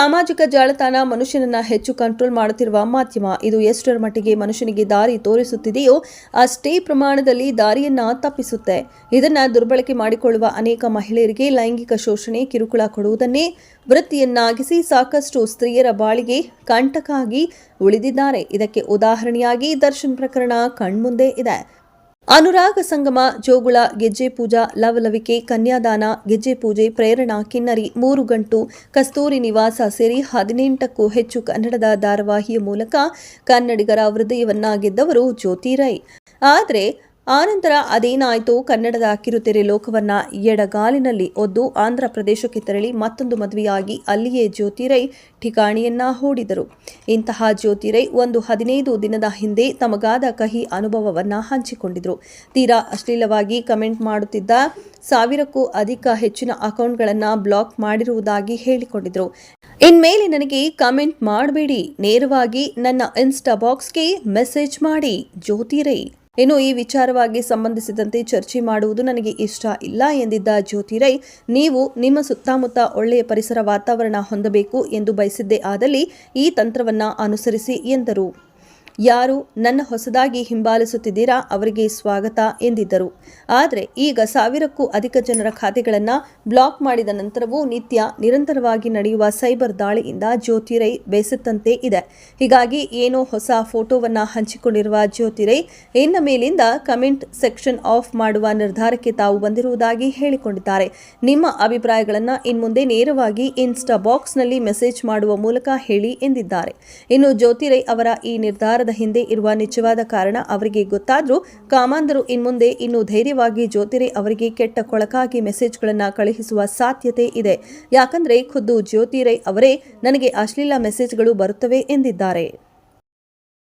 ಸಾಮಾಜಿಕ ಜಾಲತಾಣ ಮನುಷ್ಯನನ್ನ ಹೆಚ್ಚು ಕಂಟ್ರೋಲ್ ಮಾಡುತ್ತಿರುವ ಮಾಧ್ಯಮ, ಇದು ಎಷ್ಟರ ಮಟ್ಟಿಗೆ ಮನುಷ್ಯನಿಗೆ ದಾರಿ ತೋರಿಸುತ್ತಿದೆಯೋ ಅಷ್ಟೇ ಪ್ರಮಾಣದಲ್ಲಿ ದಾರಿಯನ್ನ ತಪ್ಪಿಸುತ್ತೆ. ಇದನ್ನ ದುರ್ಬಳಕೆ ಮಾಡಿಕೊಳ್ಳುವ ಅನೇಕ ಮಹಿಳೆಯರಿಗೆ ಲೈಂಗಿಕ ಶೋಷಣೆ, ಕಿರುಕುಳ ಕೊಡುವುದನ್ನೇ ವೃತ್ತಿಯನ್ನಾಗಿಸಿ ಸಾಕಷ್ಟು ಸ್ತ್ರೀಯರ ಬಾಳಿಗೆ ಕಂಟಕಾಗಿ ಉಳಿದಿದ್ದಾರೆ. ಇದಕ್ಕೆ ಉದಾಹರಣೆಯಾಗಿ ದರ್ಶನ್ ಪ್ರಕರಣ ಕಣ್ಮುಂದೆ ಇದೆ. ಅನುರಾಗ ಸಂಗಮ, ಜೋಗುಳ, ಗೆಜ್ಜೆ ಪೂಜಾ, ಲವಲವಿಕೆ, ಕನ್ಯಾದಾನ, ಗೆಜ್ಜೆ ಪೂಜೆ, ಪ್ರೇರಣಾ, ಕಿನ್ನರಿ, ಮೂರು ಗಂಟು, ಕಸ್ತೂರಿ ನಿವಾಸ ಸೇರಿ ಹದಿನೆಂಟಕ್ಕೂ ಹೆಚ್ಚು ಕನ್ನಡದ ಧಾರಾವಾಹಿಯ ಮೂಲಕ ಕನ್ನಡಿಗರ ಹೃದಯವನ್ನ ಗೆದ್ದವರು ಜ್ಯೋತಿ ರೈ ಆದರೆ ಆನಂತರ ಅದೇನಾಯಿತು? ಕನ್ನಡದ ಕಿರುತೆರೆ ಲೋಕವನ್ನ ಎಡಗಾಲಿನಲ್ಲಿ ಒದ್ದು ಆಂಧ್ರ ಪ್ರದೇಶಕ್ಕೆ ತೆರಳಿ ಮತ್ತೊಂದು ಮದುವೆಯಾಗಿ ಅಲ್ಲಿಯೇ ಜ್ಯೋತಿರೈ ಠಿಕಾಣಿಯನ್ನ ಹೂಡಿದರು. ಇಂತಹ ಜ್ಯೋತಿರೈ ಒಂದು ಹದಿನೈದು ದಿನದ ಹಿಂದೆ ತಮಗಾದ ಕಹಿ ಅನುಭವವನ್ನ ಹಂಚಿಕೊಂಡಿದ್ರು. ತೀರಾ ಅಶ್ಲೀಲವಾಗಿ ಕಮೆಂಟ್ ಮಾಡುತ್ತಿದ್ದ ಸಾವಿರಕ್ಕೂ ಅಧಿಕ ಹೆಚ್ಚಿನ ಅಕೌಂಟ್ಗಳನ್ನು ಬ್ಲಾಕ್ ಮಾಡಿರುವುದಾಗಿ ಹೇಳಿಕೊಂಡಿದ್ರು. ಇನ್ಮೇಲೆ ನನಗೆ ಕಮೆಂಟ್ ಮಾಡಬೇಡಿ. ನೇರವಾಗಿ ನನ್ನ ಇನ್ಸ್ಟಾ ಬಾಕ್ಸ್ಗೆ ಮೆಸೇಜ್ ಮಾಡಿ. ಜ್ಯೋತಿ ರೈ ಇನ್ನು ಈ ವಿಚಾರವಾಗಿ ಸಂಬಂಧಿಸಿದಂತೆ ಚರ್ಚೆ ಮಾಡುವುದು ನನಗೆ ಇಷ್ಟ ಇಲ್ಲ ಎಂದಿದ್ದ ಜ್ಯೋತಿ ರೈ, ನೀವು ನಿಮ್ಮ ಸುತ್ತಮುತ್ತ ಒಳ್ಳೆಯ ಪರಿಸರ ವಾತಾವರಣ ಹೊಂದಬೇಕು ಎಂದು ಬಯಸಿದ್ದೇ ಆದಲ್ಲಿ ಈ ತಂತ್ರವನ್ನ ಅನುಸರಿಸಿ ಎಂದರು. ಯಾರು ನನ್ನ ಹೊಸದಾಗಿ ಹಿಂಬಾಲಿಸುತ್ತಿದ್ದೀರಾ? ಅವರಿಗೆ ಸ್ವಾಗತ ಎಂದಿದ್ದರು. ಆದರೆ ಈಗ ಸಾವಿರಕ್ಕೂ ಅಧಿಕ ಜನರ ಖಾತೆಗಳನ್ನು ಬ್ಲಾಕ್ ಮಾಡಿದ ನಂತರವೂ ನಿತ್ಯ ನಿರಂತರವಾಗಿ ನಡೆಯುವ ಸೈಬರ್ ದಾಳಿಯಿಂದ ಜ್ಯೋತಿರೈ ಬೇಸತ್ತಂತೆ ಇದೆ. ಹೀಗಾಗಿ ಏನೋ ಹೊಸ ಫೋಟೋವನ್ನು ಹಂಚಿಕೊಂಡಿರುವ ಜ್ಯೋತಿರೈ ಇನ್ನ ಮೇಲಿಂದ ಕಮೆಂಟ್ ಸೆಕ್ಷನ್ ಆಫ್ ಮಾಡುವ ನಿರ್ಧಾರಕ್ಕೆ ತಾವು ಬಂದಿರುವುದಾಗಿ ಹೇಳಿಕೊಂಡಿದ್ದಾರೆ. ನಿಮ್ಮ ಅಭಿಪ್ರಾಯಗಳನ್ನು ಇನ್ಮುಂದೆ ನೇರವಾಗಿ ಇನ್ಸ್ಟಾ ಬಾಕ್ಸ್ನಲ್ಲಿ ಮೆಸೇಜ್ ಮಾಡುವ ಮೂಲಕ ಹೇಳಿ ಎಂದಿದ್ದಾರೆ. ಇನ್ನು ಜ್ಯೋತಿರೈ ಅವರ ಈ ನಿರ್ಧಾರದ ಹಿಂದೆ ಇರುವ ನಿಜವಾದ ಕಾರಣ ಅವರಿಗೆ ಗೊತ್ತಾದರೂ ಕಾಮಾಂಧರು ಇನ್ಮುಂದೆ ಇನ್ನು ಧೈರ್ಯವಾಗಿ ಜ್ಯೋತಿರೈ ಅವರಿಗೆ ಕೆಟ್ಟ ಕೊಳಕಾಗಿ ಮೆಸೇಜ್ಗಳನ್ನು ಕಳುಹಿಸುವ ಸಾಧ್ಯತೆ ಇದೆ. ಯಾಕಂದ್ರೆ ಖುದ್ದು ಜ್ಯೋತಿರೈ ಅವರೇ ನನಗೆ ಅಶ್ಲೀಲ ಮೆಸೇಜ್ಗಳು ಬರುತ್ತವೆ ಎಂದಿದ್ದಾರೆ.